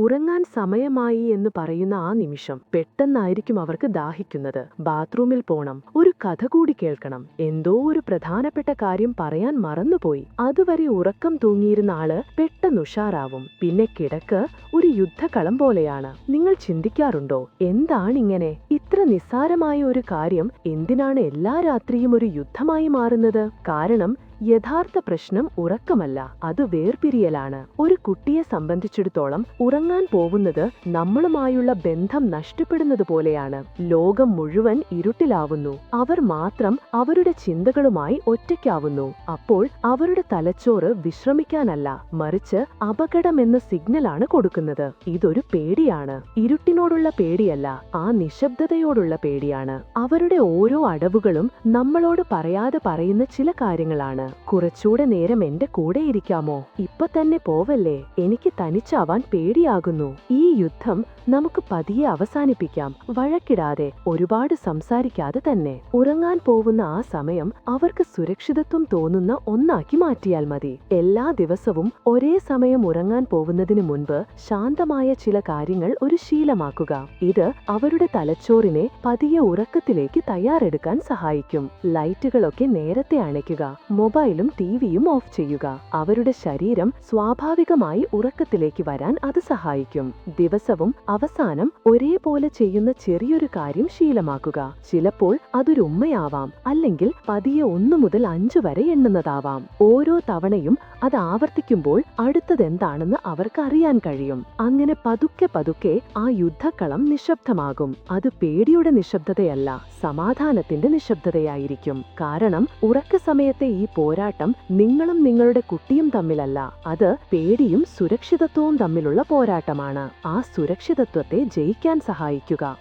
ഉറങ്ങാൻ സമയമായി എന്ന് പറയുന്ന ആ നിമിഷം പെട്ടെന്നായിരിക്കും അവർക്ക് ദാഹിക്കുന്നത്. ബാത്റൂമിൽ പോണം. ഒരു കഥ കൂടി കേൾക്കണം. എന്തോ ഒരു പ്രധാനപ്പെട്ട കാര്യം പറയാൻ മറന്നുപോയി. അതുവരെ ഉറക്കം തൂങ്ങിയിരുന്ന ആൾ പെട്ടെന്ന് ഉഷാറാവും. പിന്നെ കിടക്ക് ഒരു യുദ്ധക്കളം പോലെയാണ്. നിങ്ങൾ ചിന്തിക്കാറുണ്ടോ? എന്താണിങ്ങനെ? ഇത്ര നിസ്സാരമായ ഒരു കാര്യം എന്തിനാണ് എല്ലാ രാത്രിയും ഒരു യുദ്ധമായി മാറുന്നത്? കാരണം യഥാർത്ഥ പ്രശ്നം ഉറക്കമല്ല അത് വേർപിരിയലാണ്. ഒരു കുട്ടിയെ സംബന്ധിച്ചിടത്തോളം ഉറങ്ങാൻ പോകുന്നത് നമ്മളുമായുള്ള ബന്ധം നഷ്ടപ്പെടുന്നത് പോലെയാണ്. ലോകം മുഴുവൻ ഇരുട്ടിലാവുന്നു. അവർ മാത്രം അവരുടെ ചിന്തകളുമായി ഒറ്റയ്ക്കാവുന്നു. അപ്പോൾ അവരുടെ തലച്ചോറ് വിശ്രമിക്കാനല്ല മറിച്ച് അപകടമെന്ന സിഗ്നലാണ് കൊടുക്കുന്നത്. ഇതൊരു പേടിയാണ്. ഇരുട്ടിനോടുള്ള പേടിയല്ല ആ നിശബ്ദതയോടുള്ള പേടിയാണ്. അവരുടെ ഓരോ അടവുകളും നമ്മളോട് പറയാതെ പറയുന്ന ചില കാര്യങ്ങളാണ്. കുറച്ചൂടെ നേരം എന്റെ കൂടെ ഇരിക്കാമോ? ഇപ്പൊ തന്നെ പോവല്ലേ? എനിക്ക് തനിച്ചാവാൻ പേടിയാകുന്നു. ഈ യുദ്ധം നമുക്ക് പതിയെ അവസാനിപ്പിക്കാം. വഴക്കിടാതെ ഒരുപാട് സംസാരിക്കാതെ തന്നെ. ഉറങ്ങാൻ പോവുന്ന ആ സമയം അവർക്ക് സുരക്ഷിതത്വം തോന്നുന്ന ഒന്നാക്കി മാറ്റിയാൽ മതി. എല്ലാ ദിവസവും ഒരേ സമയം ഉറങ്ങാൻ പോകുന്നതിന് മുൻപ് ശാന്തമായ ചില കാര്യങ്ങൾ ഒരു ശീലമാക്കുക. ഇത് അവരുടെ തലച്ചോറിനെ പതിയെ ഉറക്കത്തിലേക്ക് തയ്യാറെടുക്കാൻ സഹായിക്കും. ലൈറ്റുകളൊക്കെ നേരത്തെ അണയ്ക്കുക. മൊബൈലും ടിവിയും ഓഫ് ചെയ്യുക. അവരുടെ ശരീരം സ്വാഭാവികമായി ഉറക്കത്തിലേക്ക് വരാൻ അത് സഹായിക്കും. ദിവസവും അവസാനം ഒരേപോലെ ചെയ്യുന്ന ചെറിയൊരു കാര്യം ശീലമാക്കുക. ചിലപ്പോൾ അതൊരു ഉമ്മയാവാം അല്ലെങ്കിൽ പതിയെ ഒന്നു മുതൽ അഞ്ചു വരെ എണ്ണുന്നതാവാം. ഓരോ തവണയും അത് ആവർത്തിക്കുമ്പോൾ അടുത്തതെന്താണെന്ന് അവർക്ക് അറിയാൻ കഴിയും. അങ്ങനെ പതുക്കെ പതുക്കെ ആ യുദ്ധക്കളം നിശബ്ദമാകും. അത് പേടിയുടെ നിശബ്ദതയല്ല സമാധാനത്തിന്റെ നിശബ്ദതയായിരിക്കും. കാരണം ഉറക്ക സമയത്തെ ഈ പോരാട്ടം നിങ്ങളും നിങ്ങളുടെ കുട്ടിയും തമ്മിലല്ല. അത് പേടിയും സുരക്ഷിതത്വവും തമ്മിലുള്ള പോരാട്ടമാണ്. ആ സുരക്ഷിതത്വത്തെ ജയിക്കാൻ സഹായിക്കുക.